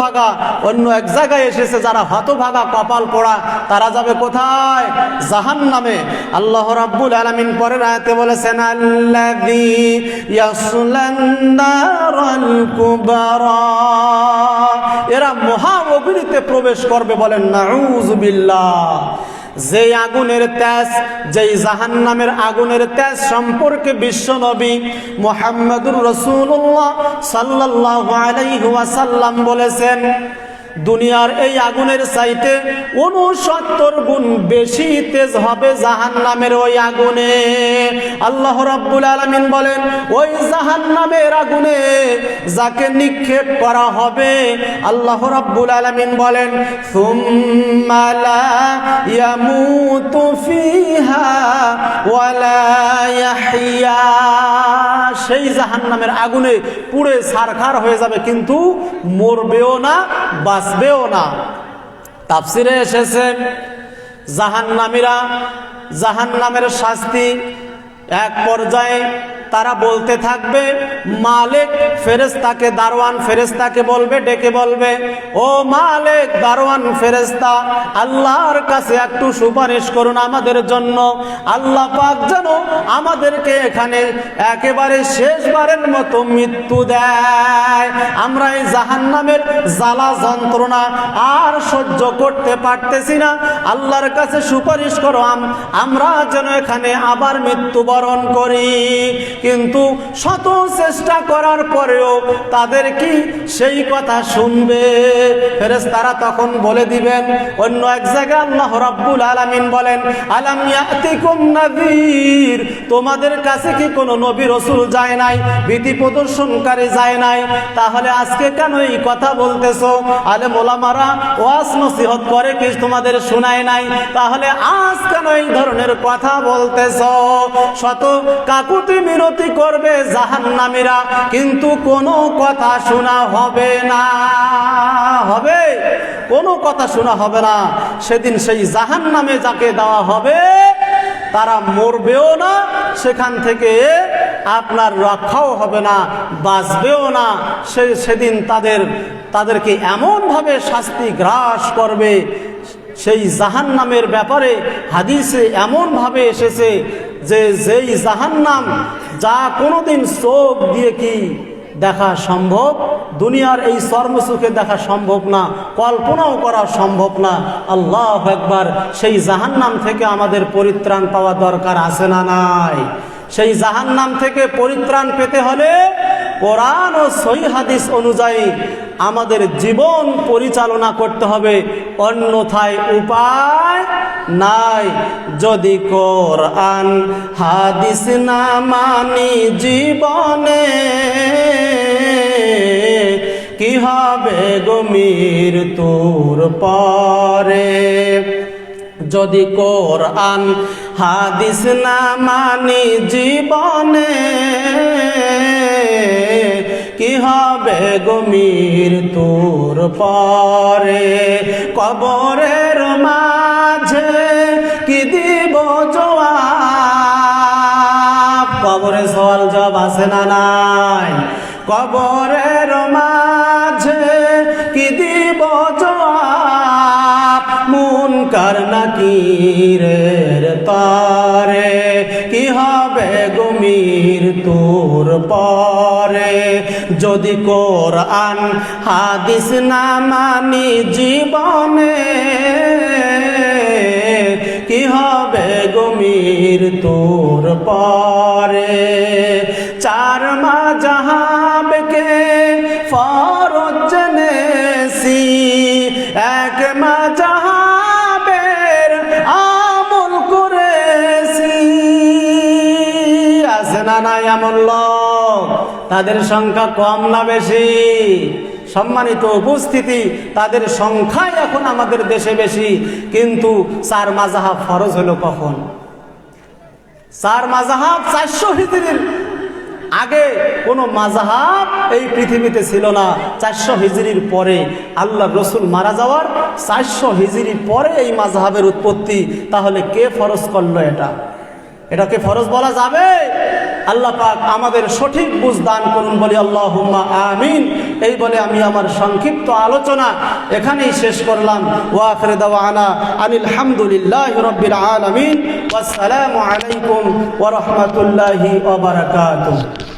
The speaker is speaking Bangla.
হতভাগা অন্য এক জায়গায় এসেছে যারা হতভাগা কপাল পোড়া, তারা যাবে কোথায়? জাহান নামে আল্লাহ রাব্বুল আলামিন পরের আয়াতে বলেছেন, আল্লাযী ইয়াসলান নারাল এরা মহা অগ্নিতে প্রবেশ করবে বলেন নাউযুবিল্লাহ যেই আগুনের তেজ, যেই জাহান নামের আগুনের তেজ সম্পর্কে বিশ্ব নবী মোহাম্মদুর রসুল্লাহ সাল্লাহ আলাইহাসাল্লাম বলেছেন দুনিয়ার এই আগুনের চাইতে উনসত্তর গুণ বেশি তেজ হবে জাহান নামের ওই আগুনে। আল্লাহ রাব্বুল আলামিন বলেন, ওই জাহান নামের আগুনে যাকে নিক্ষেপ করা হবে, আল্লাহ রাব্বুল আলামিন বলেন ফিহা ওয়ালা ইয়াহইয়া। সেই জাহান্নামের আগুনে পুড়ে সারখার হয়ে যাবে, কিন্তু মরবেও না, বাঁচবেও না। তাফসিরে এসেছে, জাহান্নামীরা জাহান্নামের শাস্তি এক পর্যায়ে তারা বলতে থাকবে, মালিক ফেরেস্তাকে দারোয়ান ফেরেস্তাকে বলবে, ডেকে বলবে, ও মালিক, দারোয়ান ফেরেস্তা আল্লাহর কাছে একটু সুপারিশ করুন আমাদের জন্য। আল্লাহ পাক যেন আমাদেরকে এখানে একেবারে শেষবারের মতো মৃত্যু দেয়। আমরা এই জাহান্নামের জ্বালা যন্ত্রণা আর সহ্য করতে পারতেছি না। আল্লাহর কাছে সুপারিশ করো আম- আমরা যেন এখানে আবার মৃত্যুবরণ করি। কিন্তু শত চেষ্টা করার পরেও তাদের কি সেই কথা শুনবে? ফেরেস তারা তখন বলে দিবেন, অন্য এক জায়গায় আল্লাহ রাব্বুল আলামিন বলেন, আলাম ইয়াতিকুম তোমাদের কাছে কি কোনো নবী রসুল যায় নাই? ভীতি প্রদর্শনকারী যায় নাই? তাহলে আজকে কেন এই কথা বলতেছো? আলে মোলামারা ওয়াজ নসিহত করে কি তোমাদের শোনায় নাই? তাহলে আজ কেন এই ধরনের কথা বলতেছো? শত কাকুতি মিনতি করবে জাহান্নামীরা, কিন্তু কোনো কথা শোনা হবে না। হবে? কোনো কথা শোনা হবে না। সেদিন সেই জাহান নামে যাকে দেওয়া হবে, তারা মরবেও না, সেখান থেকে আপনার রক্ষাও হবে না, বাঁচবেও না। সে, সেদিন তাদের, তাদেরকে এমনভাবে শাস্তি গ্রাস করবে। সেই জাহান নামের ব্যাপারে হাদিসে এমনভাবে এসেছে যে যেই জাহান্নাম যা কোনোদিন চোখ দিয়ে কি দেখা সম্ভব, দুনিয়ার এই চর্মসুখে দেখা সম্ভব না, কল্পনাও করা সম্ভব না, আল্লাহ একবার সেই জাহান্নাম থেকে আমাদের পরিত্রাণ পাওয়া দরকার আছে না নাই? সেই জাহান্নাম থেকে পরিত্রাণ পেতে হলে কোরআন ও সই হাদিস অনুযায়ী আমাদের জীবন পরিচালনা করতে হবে। অন্যথায় উপায় নাই। যদি কোরআন, হাদিস না মানি জীবনে, কি হবে গমির তোর পরে? যদি কোরআন, হাদিস না মানি জীবনে কি হবে গমির তোর পরে? কবরের মাঝে কি দিব জবাব? কবরে সওয়াল জবাব আছে না নাই? কবরের মাঝে কি দিব জবাব? মুনকার নাকিরের তারে? কি হবে গুমির তোর পরে? যদি কোরআন, হাদিস না মানি জীবনে, কি হবে গমির তোর পরে? চার মা জাহাবকে ফরজ এক মা জাহাবের আমল করেছি। আছে না নাই লোক তাদের সংখ্যা কম না বেশি? সম্মানিত উপস্থিতি, তাদের সংখ্যাই এখন আমাদের দেশে বেশি। কিন্তু চার মাজাহাব ফরজ হলো কখন? চার মাজাহাব চারশো হিজড়ির আগে কোনো মাজাহাব এই পৃথিবীতে ছিল না। চারশো হিজড়ির পরে আল্লাহ রসুল মারা যাওয়ার চারশো হিজড়ির পরে এই মাজাহাবের উৎপত্তি। তাহলে কে ফরজ করল এটা? এটাকে ফরজ বলা যাবে? আল্লাহ পাক আমাদের সঠিক বুঝ দান করুন, বলি আল্লাহ আমিন। এই বলে আমি আমার সংক্ষিপ্ত আলোচনা এখানেই শেষ করলাম। ওয়াফরে দাওয়ানা আনিল হামদুলিল্লাহ রব্বিল আলমিন। আসসালামু আলাইকুম ওরহমতুল্লাহি রাহমাতুল্লাহি